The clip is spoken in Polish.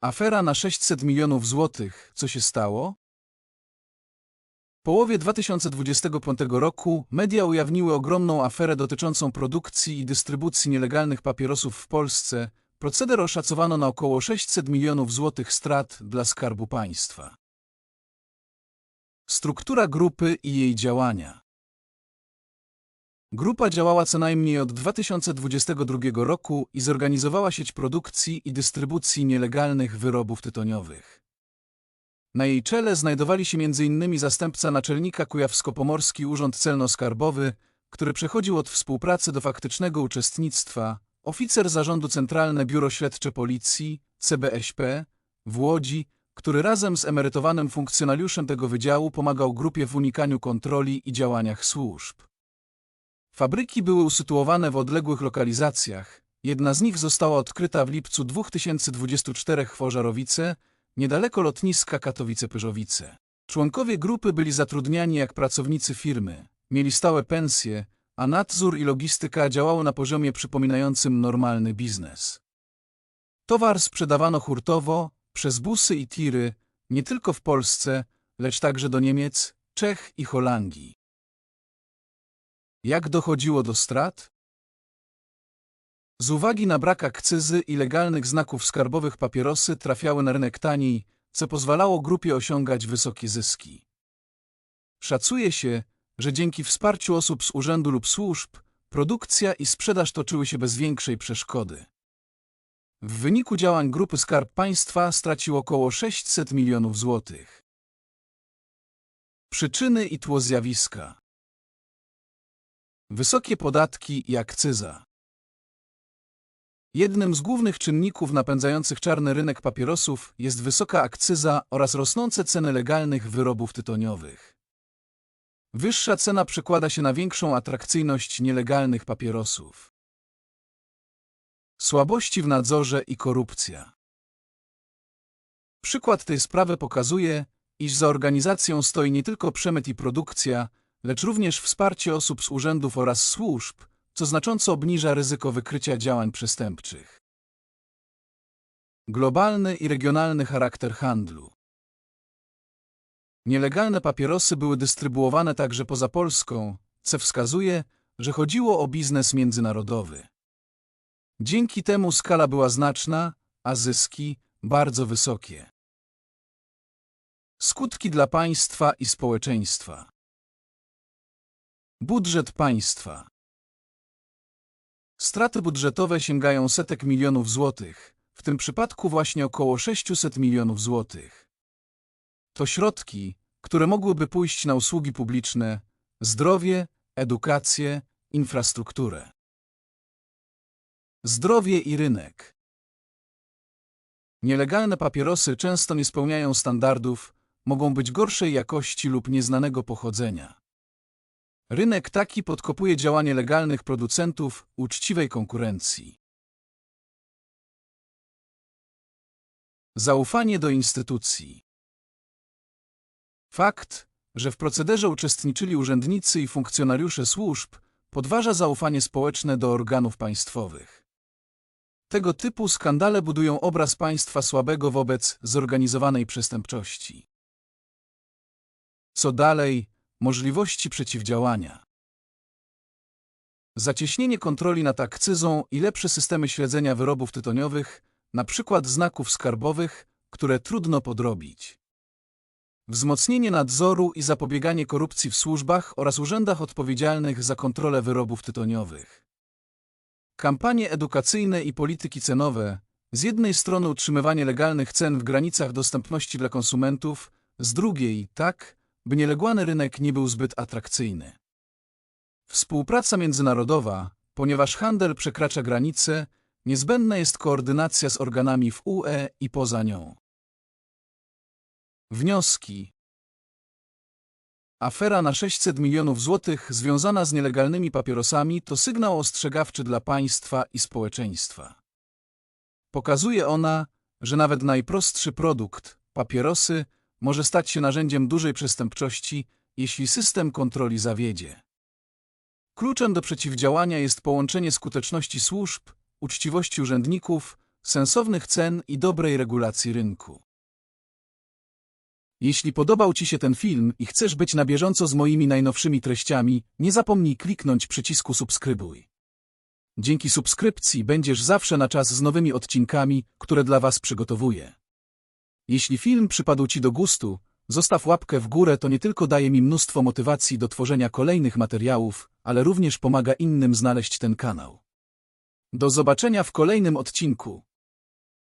Afera na 600 milionów złotych. Co się stało? W połowie 2025 roku media ujawniły ogromną aferę dotyczącą produkcji i dystrybucji nielegalnych papierosów w Polsce. Proceder oszacowano na około 600 milionów złotych strat dla Skarbu Państwa. Struktura grupy i jej działania Grupa działała co najmniej od 2022 roku i zorganizowała sieć produkcji i dystrybucji nielegalnych wyrobów tytoniowych. Na jej czele znajdowali się m.in. zastępca naczelnika Kujawsko-Pomorski Urząd Celno-Skarbowy, który przechodził od współpracy do faktycznego uczestnictwa, oficer Zarządu Centralne Biuro Śledcze Policji, CBŚP, w Łodzi, który razem z emerytowanym funkcjonariuszem tego wydziału pomagał grupie w unikaniu kontroli i działaniach służb. Fabryki były usytuowane w odległych lokalizacjach. Jedna z nich została odkryta w lipcu 2024 w Ożarowice, niedaleko lotniska Katowice-Pyrzowice. Członkowie grupy byli zatrudniani jak pracownicy firmy, mieli stałe pensje, a nadzór i logistyka działały na poziomie przypominającym normalny biznes. Towar sprzedawano hurtowo, przez busy i tiry, nie tylko w Polsce, lecz także do Niemiec, Czech i Holandii. Jak dochodziło do strat? Z uwagi na brak akcyzy i legalnych znaków skarbowych papierosy trafiały na rynek taniej, co pozwalało grupie osiągać wysokie zyski. Szacuje się, że dzięki wsparciu osób z urzędu lub służb, produkcja i sprzedaż toczyły się bez większej przeszkody. W wyniku działań grupy Skarb Państwa stracił około 600 milionów złotych. Przyczyny i tło zjawiska Wysokie podatki i akcyza Jednym z głównych czynników napędzających czarny rynek papierosów jest wysoka akcyza oraz rosnące ceny legalnych wyrobów tytoniowych. Wyższa cena przekłada się na większą atrakcyjność nielegalnych papierosów. Słabości w nadzorze i korupcja. Przykład tej sprawy pokazuje, iż za organizacją stoi nie tylko przemyt i produkcja, lecz również wsparcie osób z urzędów oraz służb, co znacząco obniża ryzyko wykrycia działań przestępczych. Globalny i regionalny charakter handlu. Nielegalne papierosy były dystrybuowane także poza Polską, co wskazuje, że chodziło o biznes międzynarodowy. Dzięki temu skala była znaczna, a zyski bardzo wysokie. Skutki dla państwa i społeczeństwa. Budżet państwa. Straty budżetowe sięgają setek milionów złotych, w tym przypadku właśnie około 600 milionów złotych. To środki, które mogłyby pójść na usługi publiczne, zdrowie, edukację, infrastrukturę. Zdrowie i rynek. Nielegalne papierosy często nie spełniają standardów, mogą być gorszej jakości lub nieznanego pochodzenia. Rynek taki podkopuje działanie legalnych producentów uczciwej konkurencji. Zaufanie do instytucji. Fakt, że w procederze uczestniczyli urzędnicy i funkcjonariusze służb, podważa zaufanie społeczne do organów państwowych. Tego typu skandale budują obraz państwa słabego wobec zorganizowanej przestępczości. Co dalej? Możliwości przeciwdziałania. Zacieśnienie kontroli nad akcyzą i lepsze systemy śledzenia wyrobów tytoniowych, przykład znaków skarbowych, które trudno podrobić. Wzmocnienie nadzoru i zapobieganie korupcji w służbach oraz urzędach odpowiedzialnych za kontrolę wyrobów tytoniowych. Kampanie edukacyjne i polityki cenowe, z jednej strony utrzymywanie legalnych cen w granicach dostępności dla konsumentów, z drugiej tak, by nieległany rynek nie był zbyt atrakcyjny. Współpraca międzynarodowa, ponieważ handel przekracza granice, niezbędna jest koordynacja z organami w UE i poza nią. Wnioski Afera na 600 milionów złotych związana z nielegalnymi papierosami to sygnał ostrzegawczy dla państwa i społeczeństwa. Pokazuje ona, że nawet najprostszy produkt, papierosy, może stać się narzędziem dużej przestępczości, jeśli system kontroli zawiedzie. Kluczem do przeciwdziałania jest połączenie skuteczności służb, uczciwości urzędników sensownych cen i dobrej regulacji rynku. Jeśli podobał Ci się ten film i chcesz być na bieżąco z moimi najnowszymi treściami, nie zapomnij kliknąć przycisku subskrybuj. Dzięki subskrypcji będziesz zawsze na czas z nowymi odcinkami, które dla Was przygotowuję. Jeśli film przypadł Ci do gustu, zostaw łapkę w górę, to nie tylko daje mi mnóstwo motywacji do tworzenia kolejnych materiałów, ale również pomaga innym znaleźć ten kanał. Do zobaczenia w kolejnym odcinku.